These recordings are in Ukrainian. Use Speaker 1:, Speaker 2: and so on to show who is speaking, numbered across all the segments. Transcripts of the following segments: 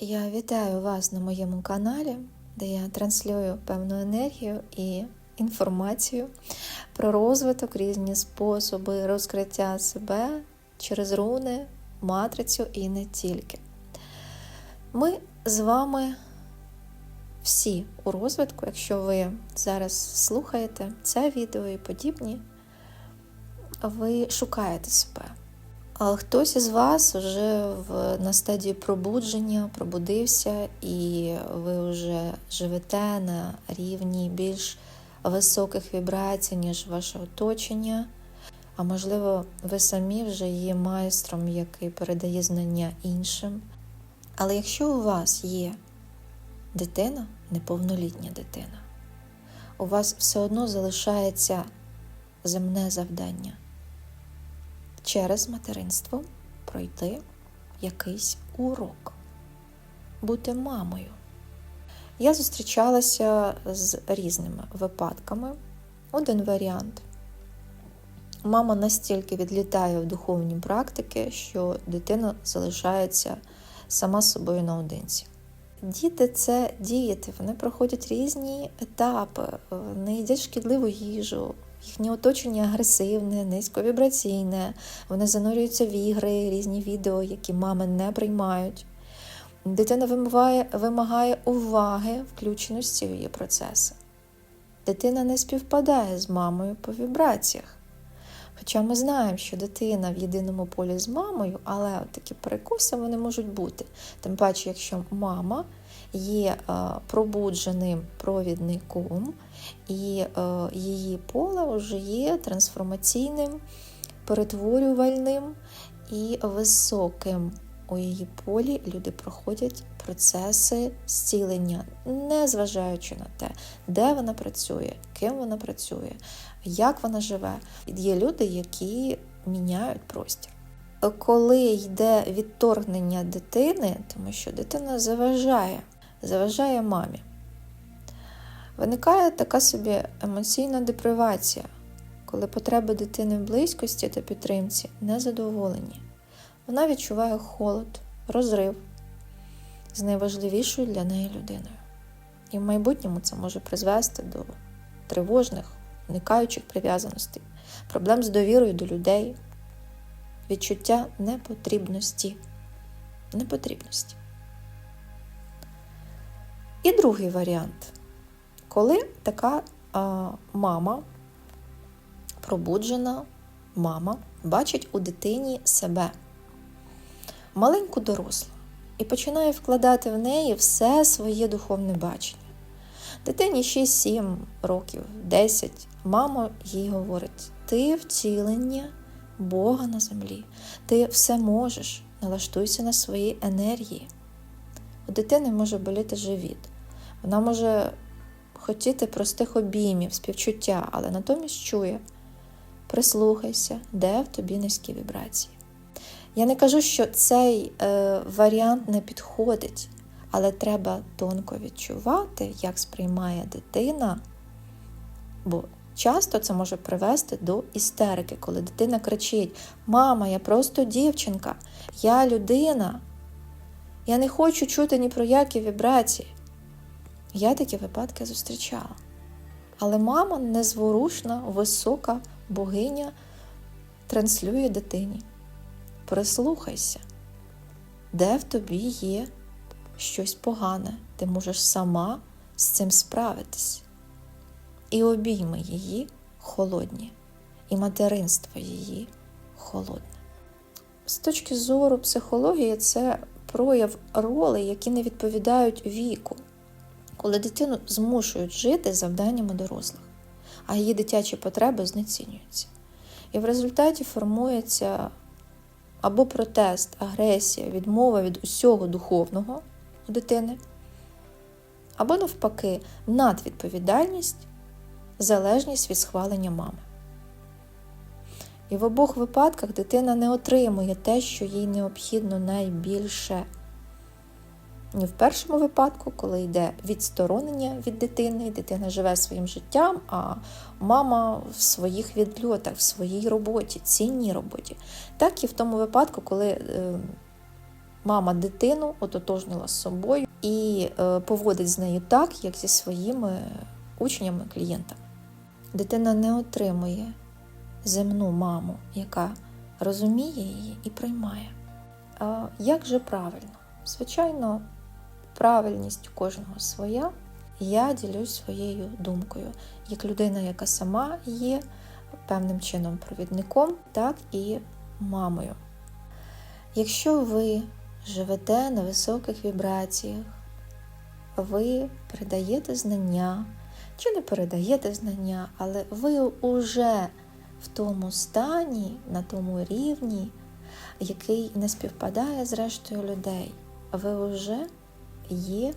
Speaker 1: Я вітаю вас на моєму каналі, де я транслюю певну енергію і інформацію про розвиток, різні способи розкриття себе через руни, матрицю і не тільки. Ми з вами всі у розвитку, якщо ви зараз слухаєте це відео і подібні, ви шукаєте себе. Хтось із вас вже в, на стадії пробудження пробудився, і ви вже живете на рівні більш високих вібрацій, ніж ваше оточення. А можливо, ви самі вже є майстром, який передає знання іншим. Але якщо у вас є дитина, неповнолітня дитина, у вас все одно залишається земне завдання через материнство пройти якийсь урок, бути мамою. Я зустрічалася з різними випадками. Один варіант. Мама настільки відлітає в духовні практики, що дитина залишається сама собою наодинці. Діти це діти, вони проходять різні етапи, вони їдять шкідливу їжу, їхнє оточення агресивне, низьковібраційне, вони занурюються в ігри, різні відео, які мами не приймають. Дитина вимагає, вимагає уваги, включеності в її процеси. Дитина не співпадає з мамою по вібраціях. Хоча ми знаємо, що дитина в єдиному полі з мамою, але такі перекоси вони можуть бути. Тим паче, якщо мама є пробудженим провідником, і її поле вже є трансформаційним, перетворювальним і високим. У її полі люди проходять процеси зцілення, не зважаючи на те, де вона працює, ким вона працює, як вона живе. Є люди, які міняють простір. Коли йде відторгнення дитини, тому що дитина заважає, заважає мамі, виникає така собі емоційна депривація, коли потреби дитини в близькості та підтримці не задоволені. Вона відчуває холод, розрив з найважливішою для неї людиною. І в майбутньому це може призвести до тривожних, уникаючих прив'язаностей, проблем з довірою до людей, відчуття непотрібності. непотрібності. І другий варіант, коли така а, мама, пробуджена мама, бачить у дитині себе маленьку дорослу і починає вкладати в неї все своє духовне бачення. Дитині 6-7 років, 10, мама їй говорить: ти втілення Бога на землі, ти все можеш, налаштуйся на свої енергії. У дитини може боліти живіт, вона може хотіти простих обіймів, співчуття, але натомість чує: прислухайся, де в тобі низькі вібрації. Я не кажу, що цей е, варіант не підходить, але треба тонко відчувати, як сприймає дитина, бо часто це може привести до істерики, коли дитина кричить: Мама, я просто дівчинка, я людина, я не хочу чути ні про які вібрації. Я такі випадки зустрічала. Але мама незворушна, висока богиня транслює дитині прислухайся, де в тобі є щось погане, ти можеш сама з цим справитись. І обійми її холодні, і материнство її холодне. З точки зору психології, це прояв ролей, які не відповідають віку, коли дитину змушують жити завданнями дорослих, а її дитячі потреби знецінюються. І в результаті формується або протест, агресія, відмова від усього духовного у дитини, або, навпаки, надвідповідальність, залежність від схвалення мами. І в обох випадках дитина не отримує те, що їй необхідно найбільше. В першому випадку, коли йде відсторонення від дитини, дитина живе своїм життям, а мама в своїх відльотах, в своїй роботі, цінній роботі. Так і в тому випадку, коли е, мама дитину ототожнила з собою і е, поводить з нею так, як зі своїми учнями, клієнтами. Дитина не отримує земну маму, яка розуміє її і приймає. Як же правильно? Звичайно, правильність кожного своя. Я ділюсь своєю думкою, як людина, яка сама є певним чином провідником, так і мамою. Якщо ви живете на високих вібраціях, ви передаєте знання чи не передаєте знання, але ви вже в тому стані, на тому рівні, який не співпадає з рештою людей, ви вже є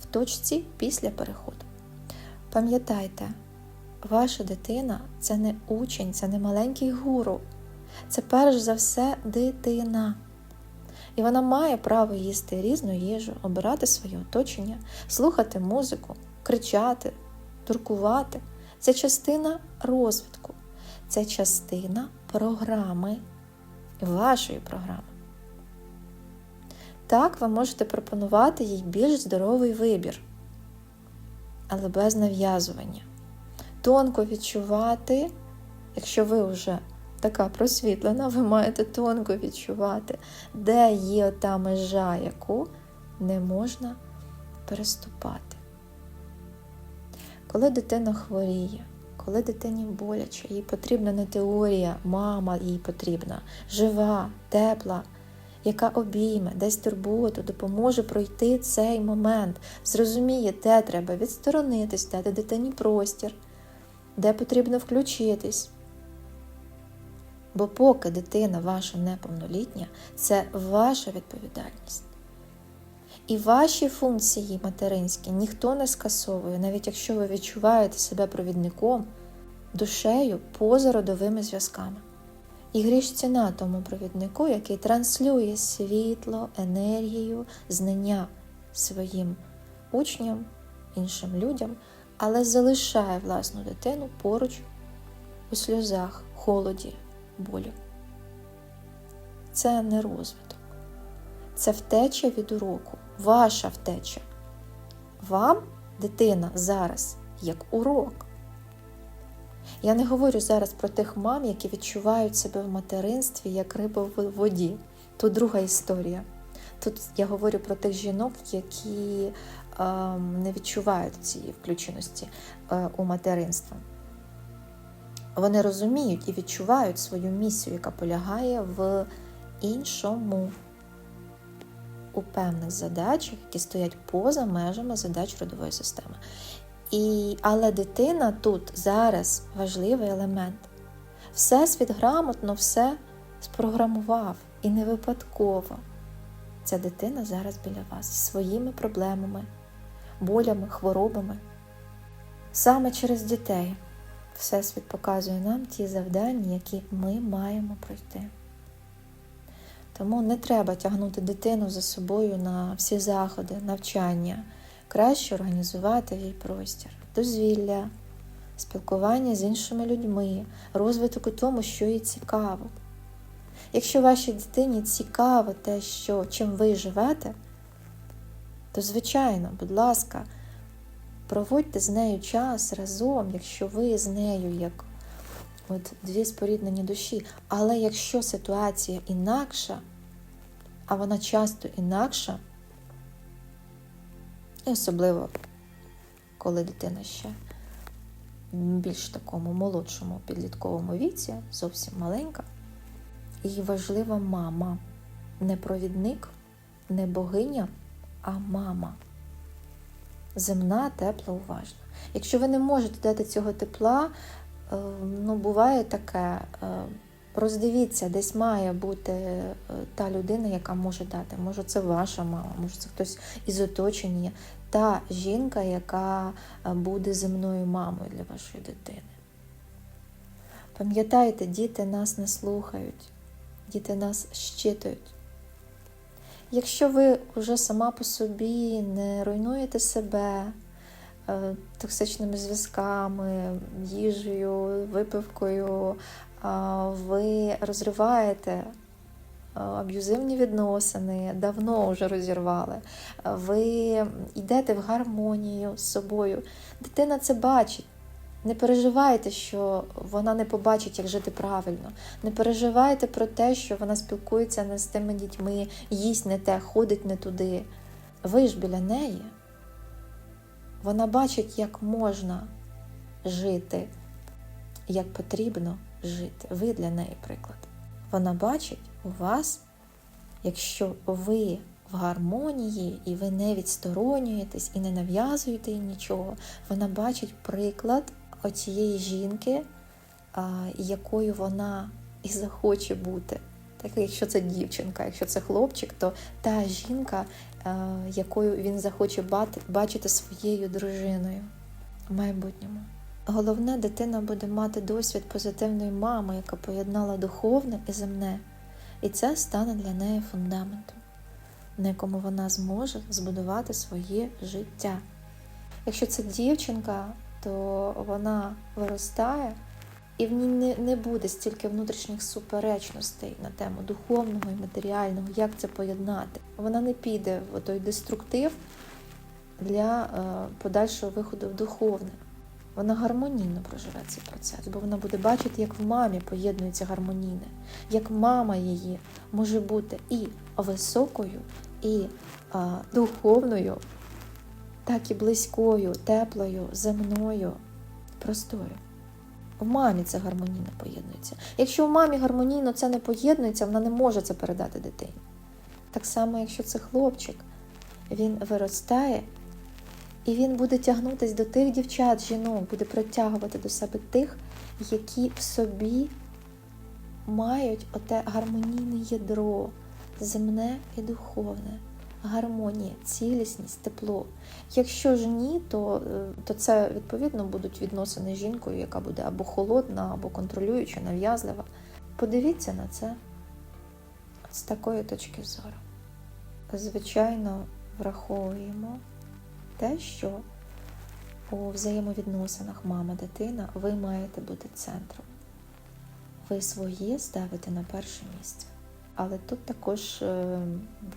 Speaker 1: в точці після переходу. Пам'ятайте, ваша дитина це не учень, це не маленький гуру, це перш за все дитина. І вона має право їсти різну їжу, обирати своє оточення, слухати музику, кричати, туркувати. Це частина розвитку, це частина програми, вашої програми. Так, ви можете пропонувати їй більш здоровий вибір, але без нав'язування. Тонко відчувати, якщо ви вже така просвітлена, ви маєте тонко відчувати, де є та межа, яку не можна переступати. Коли дитина хворіє, коли дитині боляче, їй потрібна не теорія, мама їй потрібна, жива, тепла, яка обійме, дасть турботу, допоможе пройти цей момент, зрозуміє, де треба відсторонитись, дати дитині простір, де потрібно включитись. Бо поки дитина ваша неповнолітня, це ваша відповідальність. І ваші функції материнські ніхто не скасовує, навіть якщо ви відчуваєте себе провідником, душею поза родовими зв'язками. І гріш ціна тому провіднику, який транслює світло, енергію, знання своїм учням, іншим людям, але залишає власну дитину поруч у сльозах, холоді, болю. Це не розвиток, це втеча від уроку, ваша втеча. Вам дитина зараз як урок. Я не говорю зараз про тих мам, які відчувають себе в материнстві як риба в воді. Тут друга історія. Тут я говорю про тих жінок, які е, не відчувають цієї включеності е, у материнство. Вони розуміють і відчувають свою місію, яка полягає в іншому, у певних задачах, які стоять поза межами задач родової системи. І, Але дитина тут зараз важливий елемент. Всесвіт грамотно все спрограмував і не випадково. Ця дитина зараз біля вас зі своїми проблемами, болями, хворобами. Саме через дітей Всесвіт показує нам ті завдання, які ми маємо пройти. Тому не треба тягнути дитину за собою на всі заходи, навчання. Краще організувати їй простір, дозвілля, спілкування з іншими людьми, розвиток у тому, що їй цікаво. Якщо вашій дитині цікаво те, що, чим ви живете, то, звичайно, будь ласка, проводьте з нею час разом, якщо ви з нею як от дві споріднені душі. Але якщо ситуація інакша, а вона часто інакша, і особливо, коли дитина ще в більш такому молодшому підлітковому віці, зовсім маленька, їй важлива мама, не провідник, не богиня, а мама. Земна, тепла, уважна. Якщо ви не можете дати цього тепла, е, ну, буває таке, е, роздивіться, десь має бути е, та людина, яка може дати. Може, це ваша мама, може це хтось із оточення, та жінка, яка буде земною мамою для вашої дитини. Пам'ятайте, діти нас не слухають, діти нас щитують. Якщо ви вже сама по собі не руйнуєте себе токсичними зв'язками, їжею, випивкою, ви розриваєте аб'юзивні відносини, давно вже розірвали, ви йдете в гармонію з собою. Дитина це бачить. Не переживайте, що вона не побачить, як жити правильно. Не переживайте про те, що вона спілкується не з тими дітьми, їсть не те, ходить не туди. Ви ж біля неї. Вона бачить, як можна жити, як потрібно жити. Ви для неї приклад. Вона бачить у вас, якщо ви в гармонії і ви не відсторонюєтесь і не нав'язуєте їй нічого, вона бачить приклад оцієї жінки, якою вона і захоче бути. Так, якщо це дівчинка, якщо це хлопчик, то та жінка, якою він захоче бачити своєю дружиною в майбутньому. Головне, дитина буде мати досвід позитивної мами, яка поєднала духовне і земне. І це стане для неї фундаментом, на якому вона зможе збудувати своє життя. Якщо це дівчинка, то вона виростає, і в ній не, буде стільки внутрішніх суперечностей на тему духовного і матеріального, як це поєднати. Вона не піде в той деструктив для е, подальшого виходу в духовне. Вона гармонійно проживе цей процес, бо вона буде бачити, як в мамі поєднується гармонійне, як мама її може бути і високою, і а, духовною, так і близькою, теплою, земною, простою. В мамі це гармонійно поєднується. Якщо в мамі гармонійно це не поєднується, вона не може це передати дитині. Так само, якщо це хлопчик, він виростає і він буде тягнутись до тих дівчат, жінок, буде притягувати до себе тих, які в собі мають оте гармонійне ядро, земне і духовне, гармонія, цілісність, тепло. Якщо ж ні, то, е, то це відповідно будуть відносини з жінкою, яка буде або холодна, або контролююча, нав'язлива. Подивіться на це з такої точки зору. Звичайно, враховуємо те, що у взаємовідносинах мама-дитина ви маєте бути центром. Ви своє ставите на перше місце. Але тут також е,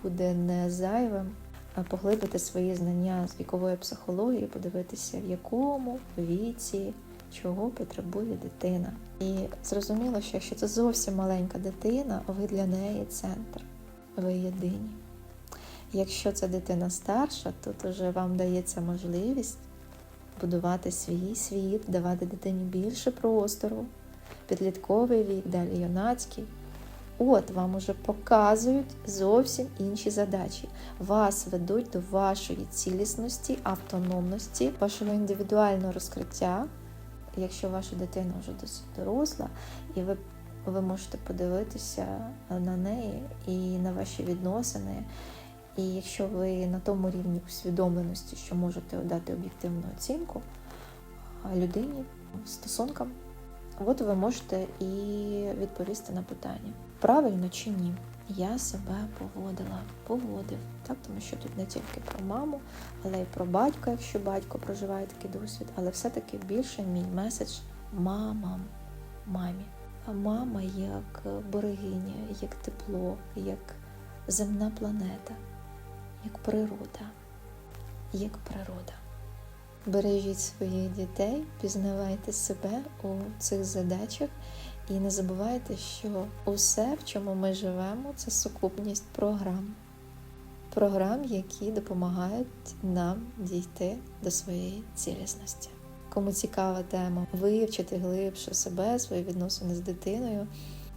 Speaker 1: буде не зайвим поглибити свої знання з вікової психології, подивитися, в якому віці чого потребує дитина. І зрозуміло, що якщо це зовсім маленька дитина, ви для неї центр, ви єдині. Якщо це дитина старша, тут уже вам дається можливість будувати свій світ, давати дитині більше простору, підлітковий вік, далі юнацький. От вам уже показують зовсім інші задачі. Вас ведуть до вашої цілісності, автономності, вашого індивідуального розкриття. Якщо ваша дитина вже досить доросла, і ви, ви можете подивитися на неї і на ваші відносини. І якщо ви на тому рівні усвідомленості, що можете дати об'єктивну оцінку людині, стосункам, от ви можете і відповісти на питання, правильно чи ні. Я себе поводила, поводив, так тому що тут не тільки про маму, але й про батька, якщо батько проживає такий досвід, але все-таки більше мій меседж мамам, мамі. А мама як берегиня, як тепло, як земна планета як природа, як природа. Бережіть своїх дітей, пізнавайте себе у цих задачах і не забувайте, що усе, в чому ми живемо, це сукупність програм. Програм, які допомагають нам дійти до своєї цілісності. Кому цікава тема вивчити глибше себе, свої відносини з дитиною.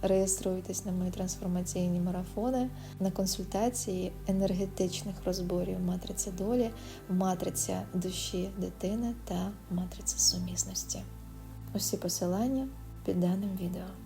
Speaker 1: Реєструйтесь на мої трансформаційні марафони на консультації енергетичних розборів матриця долі, матриця душі дитини та матриця сумісності. Усі посилання під даним відео.